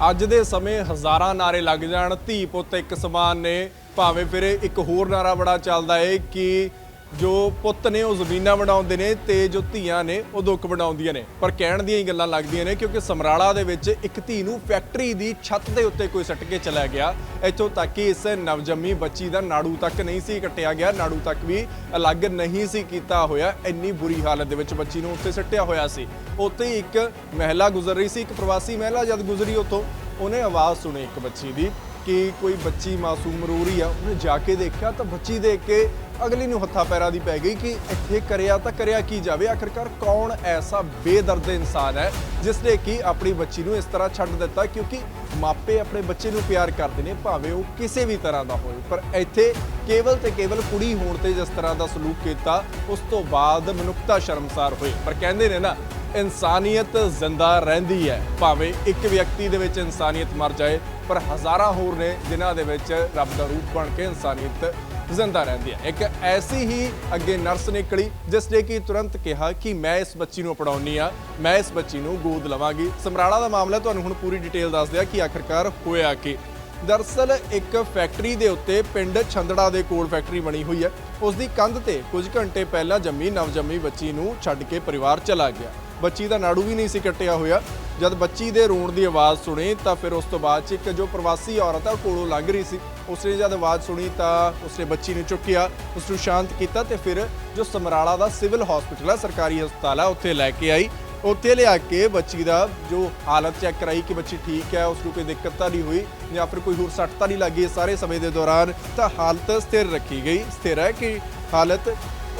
ਅੱਜ ਦੇ ਸਮੇਂ ਹਜ਼ਾਰਾਂ ਨਾਰੇ ਲੱਗ ਜਾਣ, ਧੀ ਪੁੱਤ ਇੱਕ ਸਮਾਨ ਨੇ, ਭਾਵੇਂ ਫਿਰ ਇੱਕ ਹੋਰ ਨਾਰਾ ਬੜਾ ਚੱਲਦਾ ਏ ਕਿ ਜੋ ਪੁੱਤ ਨੇ ਉਹ ਜ਼ਮੀਨਾਂ ਬਣਾਉਂਦੇ ਨੇ ਤੇ ਜੋ ਧੀਆਂ ਨੇ ਉਹ ਦੁੱਖ ਬਣਾਉਂਦੀਆਂ ਨੇ। ਪਰ ਕਹਿਣ ਦੀਆਂ ਹੀ ਗੱਲਾਂ ਲੱਗਦੀਆਂ ਨੇ ਕਿਉਂਕਿ ਸਮਰਾਲਾ ਦੇ ਵਿੱਚ ਇੱਕ ਧੀ ਨੂੰ ਫੈਕਟਰੀ ਦੀ ਛੱਤ ਦੇ ਉੱਤੇ ਕੋਈ ਸੱਟ ਕੇ ਚਲਾ ਗਿਆ। ਇੱਥੋਂ ਤੱਕ ਕਿ ਇਸ ਨਵਜੰਮੀ ਬੱਚੀ ਦਾ ਨਾੜੂ ਤੱਕ ਨਹੀਂ ਸੀ ਕੱਟਿਆ ਗਿਆ, ਨਾੜੂ ਤੱਕ ਵੀ ਅਲੱਗ ਨਹੀਂ ਸੀ ਕੀਤਾ ਹੋਇਆ। ਇੰਨੀ ਬੁਰੀ ਹਾਲਤ ਦੇ ਵਿੱਚ ਬੱਚੀ ਨੂੰ ਉੱਤੇ ਸੱਟਿਆ ਹੋਇਆ ਸੀ। ਉੱਥੇ ਹੀ ਇੱਕ ਮਹਿਲਾ ਗੁਜ਼ਰ ਰਹੀ ਸੀ, ਇੱਕ ਪ੍ਰਵਾਸੀ ਮਹਿਲਾ ਜਦ ਗੁਜ਼ਰੀ ਉੱਥੋਂ, ਉਹਨੇ ਆਵਾਜ਼ ਸੁਣੀ ਇੱਕ ਬੱਚੀ ਦੀ ਕਿ ਕੋਈ ਬੱਚੀ ਮਾਸੂਮ ਰੋ ਰਹੀ ਆ। ਉਹਨੇ ਜਾ ਕੇ ਦੇਖਿਆ ਤਾਂ ਬੱਚੀ ਦੇਖ ਕੇ ਅਗਲੀ ਨੂੰ ਹੱਥਾਂ ਪੈਰਾ ਦੀ ਪੈ ਗਈ ਕਿ ਇੱਥੇ ਕਰਿਆ ਤਾਂ ਕਰਿਆ ਕੀ ਜਾਵੇ? ਆਖਰਕਾਰ ਕੌਣ ਐਸਾ ਬੇਦਰਦ ਇਨਸਾਨ ਹੈ ਜਿਸ ਨੇ ਕਿ ਆਪਣੀ ਬੱਚੀ ਨੂੰ ਇਸ ਤਰ੍ਹਾਂ ਛੱਡ ਦਿੱਤਾ ਕਿਉਂਕਿ ਮਾਪੇ ਆਪਣੇ ਬੱਚੇ ਨੂੰ ਪਿਆਰ ਕਰਦੇ ਨੇ, ਭਾਵੇਂ ਉਹ ਕਿਸੇ ਵੀ ਤਰ੍ਹਾਂ ਦਾ ਹੋਵੇ। ਪਰ ਇੱਥੇ ਕੇਵਲ ਤੇ ਕੇਵਲ ਕੁੜੀ ਹੋਣ ਤੇ ਜਿਸ ਤਰ੍ਹਾਂ ਦਾ ਸਲੂਕ ਕੀਤਾ, ਉਸ ਤੋਂ ਬਾਅਦ ਮਨੁੱਖਤਾ ਸ਼ਰਮਸਾਰ ਹੋਈ। ਪਰ ਕਹਿੰਦੇ ਨੇ ਨਾ, ਇਨਸਾਨੀਅਤ ਜ਼ਿੰਦਾ ਰਹਿੰਦੀ ਹੈ। ਭਾਵੇਂ ਇੱਕ ਵਿਅਕਤੀ ਦੇ ਵਿੱਚ ਇਨਸਾਨੀਅਤ ਮਰ ਜਾਏ, ਪਰ ਹਜ਼ਾਰਾਂ ਹੋਰ ਨੇ ਜਿਨ੍ਹਾਂ ਦੇ ਵਿੱਚ ਰੱਬ ਦਾ ਰੂਪ ਬਣ ਕੇ ਇਨਸਾਨੀਅਤ ਜ਼ਿੰਦਾ ਰਹਿੰਦੀ ਹੈ। ਇੱਕ ਐਸੀ ਹੀ ਅੱਗੇ ਨਰਸ ਨਿਕਲੀ, ਜਿਸ ਨੇ ਕਿ ਤੁਰੰਤ ਕਿਹਾ ਕਿ ਮੈਂ ਇਸ ਬੱਚੀ ਨੂੰ ਅਪਣਾਉਣੀ ਆ, ਮੈਂ ਇਸ ਬੱਚੀ ਨੂੰ ਗੋਦ ਲਵਾਂਗੀ। ਸਮਰਾਲਾ ਦਾ ਮਾਮਲਾ ਤੁਹਾਨੂੰ ਹੁਣ ਪੂਰੀ ਡਿਟੇਲ ਦੱਸ ਦਿਆ ਕਿ ਆਖਰਕਾਰ ਹੋਇਆ ਕਿ। ਦਰਅਸਲ ਇੱਕ ਫੈਕਟਰੀ ਦੇ ਉੱਤੇ ਪਿੰਡ ਛੰਦੜਾ ਦੇ ਕੋਲ ਫੈਕਟਰੀ ਬਣੀ ਹੋਈ ਹੈ। ਉਸ ਦੀ ਕੰਧ ਤੇ ਕੁਝ ਘੰਟੇ ਪਹਿਲਾਂ ਜੰਮੀ ਨਵਜੰਮੀ ਬੱਚੀ ਨੂੰ ਛੱਡ ਕੇ ਪਰਿਵਾਰ ਚਲਾ ਗਿਆ। ਬੱਚੀ ਦਾ ਨਾੜੂ ਵੀ ਨਹੀਂ ਸੀ ਕੱਟਿਆ ਹੋਇਆ। ਜਦ ਬੱਚੀ ਦੇ ਰੋਣ ਦੀ ਆਵਾਜ਼ ਸੁਣੀ ਤਾਂ ਫਿਰ ਉਸ ਤੋਂ ਬਾਅਦ ਚ ਇੱਕ ਜੋ ਪ੍ਰਵਾਸੀ ਔਰਤ ਆ, ਉਹ ਕੋਲੋਂ ਲੰਘ ਰਹੀ ਸੀ। ਉਸਨੇ ਜਦ ਆਵਾਜ਼ ਸੁਣੀ ਤਾਂ ਉਸਨੇ ਬੱਚੀ ਨੂੰ ਚੁੱਕਿਆ ਉਸ ਨੂੰ ਸ਼ਾਂਤ ਕੀਤਾ ਤੇ ਫਿਰ ਜੋ ਸਮਰਾਲਾ ਦਾ ਸਿਵਲ ਹਸਪੀਟਲ ਹੈ, ਸਰਕਾਰੀ ਹਸਪਤਾਲ ਹੈ, ਉੱਥੇ ਲੈ ਕੇ ਆਈ। ਉੱਥੇ ਲਿਆ ਕੇ ਬੱਚੀ ਦਾ ਜੋ ਹਾਲਤ ਚੈੱਕ ਕਰਾਈ ਕਿ ਬੱਚੀ ਠੀਕ ਹੈ ਉਸ ਨੂੰ ਕੋਈ ਦਿੱਕਤ ਤਾਂ ਨਹੀਂ ਹੋਈ ਜਾਂ ਫਿਰ ਕੋਈ ਹੋਰ ਸੱਟ ਤਾਂ ਨਹੀਂ ਲੱਗੀ। ਇਸ ਸਾਰੇ ਸਮੇਂ ਦੇ ਦੌਰਾਨ ਤਾਂ ਹਾਲਤ ਸਥਿਰ ਰੱਖੀ ਗਈ। ਸਥਿਰ ਹੈ ਕਿ ਹਾਲਤ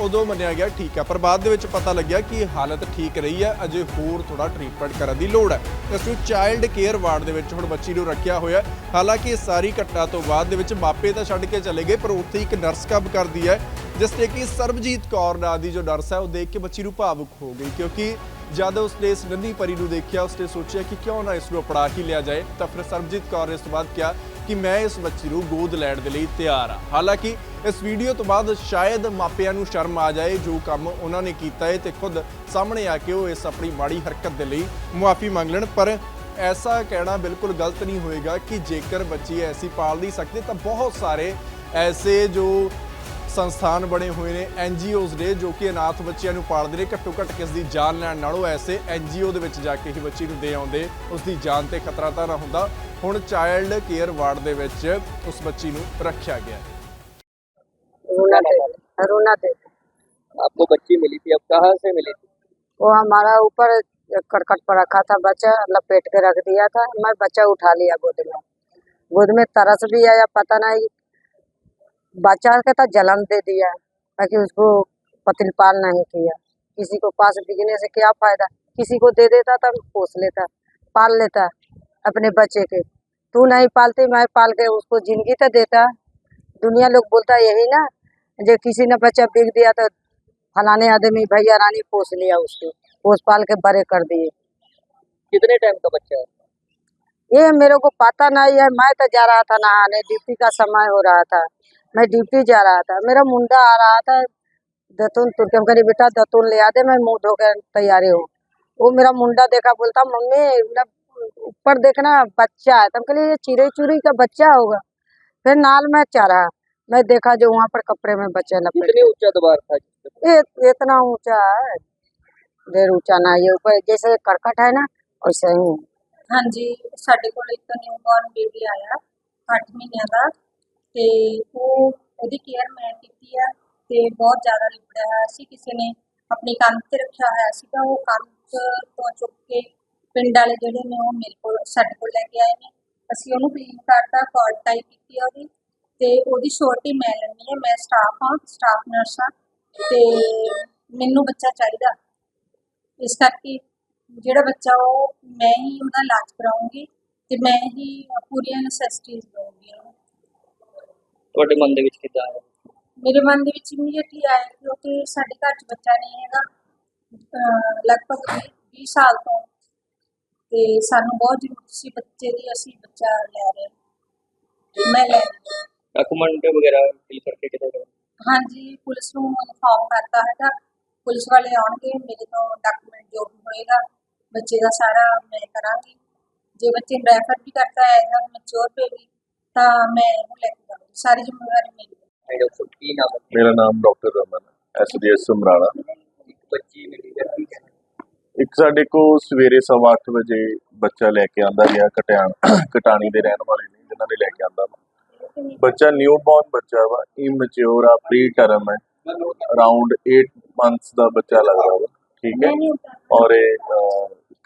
ਉਦੋਂ ਮੰਨਿਆ ਗਿਆ ਠੀਕ ਹੈ, ਪਰ ਬਾਅਦ ਦੇ ਵਿੱਚ ਪਤਾ ਲੱਗਿਆ ਕਿ ਹਾਲਤ ਠੀਕ ਰਹੀ ਹੈ, ਅਜੇ ਹੋਰ ਥੋੜਾ ਟ੍ਰੀਟਮੈਂਟ ਕਰਨ ਦੀ ਲੋੜ ਹੈ। ਇਸ ਨੂੰ ਚਾਈਲਡ ਕੇਅਰ ਵਾਰਡ ਦੇ ਵਿੱਚ ਹੁਣ ਬੱਚੀ ਨੂੰ ਰੱਖਿਆ ਹੋਇਆ ਹਾਲਾਂਕਿ ਇਸ ਸਾਰੀ ਘਟਨਾ ਤੋਂ ਬਾਅਦ ਦੇ ਵਿੱਚ ਮਾਪੇ ਤਾਂ ਛੱਡ ਕੇ ਚਲੇ ਗਏ, ਪਰ ਉੱਥੇ ਇੱਕ ਨਰਸ ਕੰਮ ਕਰਦੀ ਹੈ, ਜਿਸ ਨੇ ਕਿ ਸਰਬਜੀਤ ਕੌਰ ਨਾਂ ਦੀ ਜੋ ਨਰਸ ਹੈ, ਉਹ ਦੇਖ ਕੇ ਬੱਚੀ ਨੂੰ ਭਾਵੁਕ ਹੋ ਗਈ, ਕਿਉਂਕਿ ਜਦ ਉਸਨੇ ਇਸ ਨੰਦੀ ਪਰੀ ਨੂੰ ਦੇਖਿਆ, ਉਸਨੇ ਸੋਚਿਆ ਕਿ ਕਿਉਂ ਨਾ ਇਸ ਨੂੰ ਅਪਣਾ ਹੀ ਲਿਆ ਜਾਏ। ਤਾਂ ਫਿਰ ਸਰਬਜੀਤ ਕੌਰ ਨੇ ਇਸ ਤੋਂ ਬਾਅਦ ਕਿਹਾ ਕਿ ਮੈਂ ਇਸ ਬੱਚੀ ਨੂੰ ਗੋਦ ਲੈਣ ਦੇ ਲਈ ਤਿਆਰ ਹਾਂ। ਹਾਲਾਂਕਿ ਇਸ ਵੀਡੀਓ ਤੋਂ ਬਾਅਦ ਸ਼ਾਇਦ ਮਾਪਿਆਂ ਨੂੰ ਸ਼ਰਮ ਆ ਜਾਏ, ਜੋ ਕੰਮ ਉਹਨਾਂ ਨੇ ਕੀਤਾ ਹੈ ਤੇ ਖੁਦ ਸਾਹਮਣੇ ਆ ਕੇ ਉਹ ਇਸ ਆਪਣੀ ਮਾੜੀ ਹਰਕਤ ਦੇ ਲਈ ਮੁਆਫੀ ਮੰਗ ਲੈਣ। ਪਰ ਐਸਾ ਕਹਿਣਾ ਬਿਲਕੁਲ ਗਲਤ ਨਹੀਂ ਹੋਏਗਾ ਕਿ ਜੇਕਰ ਬੱਚੀ ਐਸੀ ਪਾਲ ਨਹੀਂ ਸਕਦੇ, ਤਾਂ ਬਹੁਤ ਸਾਰੇ ਐਸੇ ਜੋ ਸੰਸਥਾਨ ਬਣੇ ਹੋਏ ਨੇ ਐਨਜੀਓਜ਼ ਨੇ ਜੋ ਕਿ ਅਨਾਥ ਬੱਚਿਆਂ ਨੂੰ ਪਾਲਦੇ ਨੇ ਘੱਟੋ ਘੱਟ ਕਿਸ ਦੀ ਜਾਨ ਲੈਣ ਨਾਲੋਂ ਐਸੇ ਐਨਜੀਓ ਦੇ ਵਿੱਚ ਜਾ ਕੇ ਹੀ ਬੱਚੀ ਨੂੰ ਦੇ ਆਉਂਦੇ ਉਸ ਦੀ ਜਾਨ ਤੇ ਖਤਰਾ ਤਾਂ ਨਾ ਹੁੰਦਾ ਹੁਣ ਚਾਈਲਡ ਕੇਅਰ ਵਾਰਡ ਦੇ ਵਿੱਚ ਉਸ ਬੱਚੀ ਨੂੰ ਰੱਖਿਆ ਗਿਆ ਹੈ रूना देवी रूना देवी आपको बच्ची मिली थी अब कहाँ से मिली थी वो हमारा ऊपर एक करकट पर रखा था बच्चा लपेट के रख दिया था मैं बच्चा उठा लिया गोद में गोद में तरस भी आया पता नहीं बच्चा का तो जन्म दे दिया ताकि उसको पतिल पाल नहीं किया। किसी को पास बिकने से क्या फ़ायदा? किसी को दे देता था पोस लेता पाल लेता अपने बच्चे के। तू नहीं पालती मैं पाल के उसको ज़िंदगी तो देता। दुनिया लोग बोलता यही ना जो किसी ने बच्चा बिक दिया तो फलाने आदमी भैया रानी पोस लिया उसको पोस पाल के बड़े कर दिए। कितने टाइम का बच्चा है? ये मेरे को पता नहीं है मैं तो जा रहा था नहाने ड्यूटी का समय हो रहा था। मैं ड्यूटी जा रहा था। मेरा मुंडा आ रहा था दतून तुर के हम बेटा दतून ले आ दे मैं मुँह धोकर तैयारी हूँ। वो मेरा मुंडा देखा बोलता मम्मी मतलब ऊपर देखना बच्चा है। तो तब कह ये चिरे चुरी का बच्चा होगा। फिर नाल में चारा मैं देखा जो वहाँ पर कपड़े में बच्चे लपटे। ऊँचा दीवार था ये इतना ऊँचा है। देर ऊँचा ना ये ऊपर जैसे करकट है ना वैसे ही। हाँ जी साढ़े को न्यू बॉर्न बेबी आया अठ महीने का ਤੇ ਉਹ ਉਹਦੀ ਕੇਅਰ ਮੈਂ ਕੀਤੀ ਆ ਤੇ ਬਹੁਤ ਜ਼ਿਆਦਾ ਲਿਬੜਿਆ ਹੋਇਆ ਸੀ। ਕਿਸੇ ਨੇ ਆਪਣੀ ਕੰਧ ਤੇ ਰੱਖਿਆ ਹੋਇਆ ਸੀਗਾ। ਉਹ ਕੰਧ ਤੋਂ ਚੁੱਕ ਕੇ ਪਿੰਡ ਵਾਲੇ ਜਿਹੜੇ ਨੇ ਉਹ ਮੇਰੇ ਕੋਲ, ਸਾਡੇ ਕੋਲ ਲੈ ਕੇ ਆਏ ਨੇ। ਅਸੀਂ ਉਹਨੂੰ ਕਲੀਨ ਕਰਤਾ ਕਾਰਡ ਟਾਈ ਕੀਤੀ ਉਹਦੀ ਤੇ ਉਹਦੀ ਛੋਟੀ ਮੈਂ ਲੈਣੀ ਹੈ। ਮੈਂ ਸਟਾਫ ਹਾਂ ਸਟਾਫ ਨਰਸ ਹਾਂ ਤੇ ਮੈਨੂੰ ਬੱਚਾ ਚਾਹੀਦਾ। ਇਸ ਕਰਕੇ ਜਿਹੜਾ ਬੱਚਾ ਉਹ ਮੈਂ ਹੀ ਉਹਦਾ ਇਲਾਜ ਕਰਾਉਂਗੀ ਤੇ ਮੈਂ ਹੀ ਪੂਰੀਆਂ ਨੈਸੈਸਿਟੀਜ਼ ਦਊਂਗੀ ਉਹਨੂੰ। ਤੁਹਾਡੇ ਮਨ ਦੇ ਵਿੱਚ ਕਿੱਦਾਂ ਹੈ ਮੇਰੇ ਮਨ ਦੇ ਵਿੱਚ ਇਮੀਡੀਏਟਲੀ ਆਇਆ ਕਿਉਂਕਿ ਸਾਡੇ ਘਰ 'ਚ ਬੱਚਾ ਨਹੀਂ ਹੈਗਾ। ਅਹ ਲਗਭਗ 20 ਸਾਲ ਤੋਂ। ਤੇ ਸਾਨੂੰ ਬਹੁਤ ਜ਼ਰੂਰਤ ਸੀ ਬੱਚੇ ਦੀ ਅਸੀਂ ਬੱਚਾ ਲੈ ਰਹੇ ਹਾਂ। ਮੈਂ ਲੈ ਰਹੀ ਹਾਂ। ਡਾਕੂਮੈਂਟ ਵਗੈਰਾ ਫਿਲ ਕਰਕੇ ਕਿੱਦਾਂ ਕਰੋ ਹਾਂਜੀ ਪੁਲਿਸ ਨੂੰ ਇਨਫਾਰਮ ਕਰਤਾ ਹੈਗਾ। ਪੁਲਿਸ ਵਾਲੇ ਆਉਣਗੇ ਮੇਰੇ ਤੋਂ ਡਾਕੂਮੈਂਟ ਜੋ ਵੀ ਹੋਏਗਾ ਬੱਚੇ ਦਾ ਸਾਰਾ ਮੈਂ ਕਰਾਂਗੀ। ਜੇ ਬੱਚੇ ਨੂੰ ਰੈਫਰ ਵੀ ਕਰਤਾ ਹੈ ਜਾਂ ਮੈਚੋਰ भी ਤਾਂ ਮੈਂ ਇਹਨੂੰ ਲੈ ਸਾਰੀ ਜ਼ਿੰਮੇਵਾਰੀ ਮੇਰੀ ਹੈ। ਡਾਕਟਰ ਕੀ ਨਾਮ ਹੈ? ਮੇਰਾ ਨਾਮ ਡਾਕਟਰ ਰਮਨ ਐਸਡੀਐਸ ਸਮਰਾਲਾ। ਇੱਕ ਬੱਚੀ ਮਿਲੀ ਹੈ ਠੀਕ ਹੈ ਇੱਕ ਸਾਡੇ ਕੋਲ ਸਵੇਰੇ ਸਵਾ ਅੱਠ ਵਜੇ ਬੱਚਾ ਲੈ ਕੇ ਆਂਦਾ ਗਿਆ ਕਟਿਆਣ ਕਟਾਣੀ ਦੇ ਰਹਿਣ ਵਾਲੇ ਨੇ ਜਿਨ੍ਹਾਂ ਨੇ ਲੈ ਕੇ ਆਂਦਾ ਵਾ। ਬੱਚਾ ਨਿਊ ਬੌਰਨ ਬੱਚਾ ਵਾ ਇਮੈਚੁਰ ਆ ਪ੍ਰੀ ਟਰਮ ਹੈ। ਅਰਾਊਂਡ 8 ਮੰਥਸ ਦਾ ਬੱਚਾ ਲੱਗਦਾ ਵਾ ਠੀਕ ਹੈ। ਔਰ ਇਹ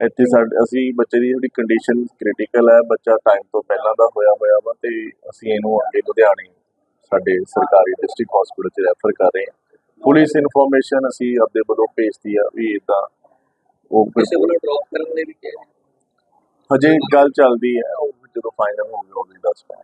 ਇੱਥੇ ਸਾਡੇ ਅਸੀਂ ਬੱਚੇ ਦੀ ਜਿਹੜੀ ਕੰਡੀਸ਼ਨ ਕ੍ਰਿਟੀਕਲ ਹੈ ਬੱਚਾ ਟਾਈਮ ਤੋਂ ਪਹਿਲਾਂ ਦਾ ਹੋਇਆ ਹੋਇਆ ਵਾ ਤੇ ਅਸੀਂ ਇਹਨੂੰ ਅੱਗੇ ਲੁਧਿਆਣੇ ਸਾਡੇ ਸਰਕਾਰੀ ਡਿਸਟ੍ਰਿਕਟ ਹਸਪੀਟਲ 'ਚ ਰੈਫਰ ਕਰ ਰਹੇ ਹਾਂ। ਪੁਲਿਸ ਇਨਫੋਰਮੇਸ਼ਨ ਅਸੀਂ ਆਪਦੇ ਵੱਲੋਂ ਭੇਜਤੀ ਆ ਵੀ ਇਦਾਂ ਉਹ ਕਿਸੇ ਵੱਲੋਂ ਡ੍ਰੌਪ ਕਰਨ ਦੇ ਵੀ ਕਿਹਾ? ਹਜੇ ਗੱਲ ਚੱਲਦੀ ਹੈ ਉਹ ਜਦੋਂ ਫਾਈਨਲ ਹੋ ਗਿਆ ਉਹਦੀ ਦੱਸ ਪਾਵਾਂਗੇ।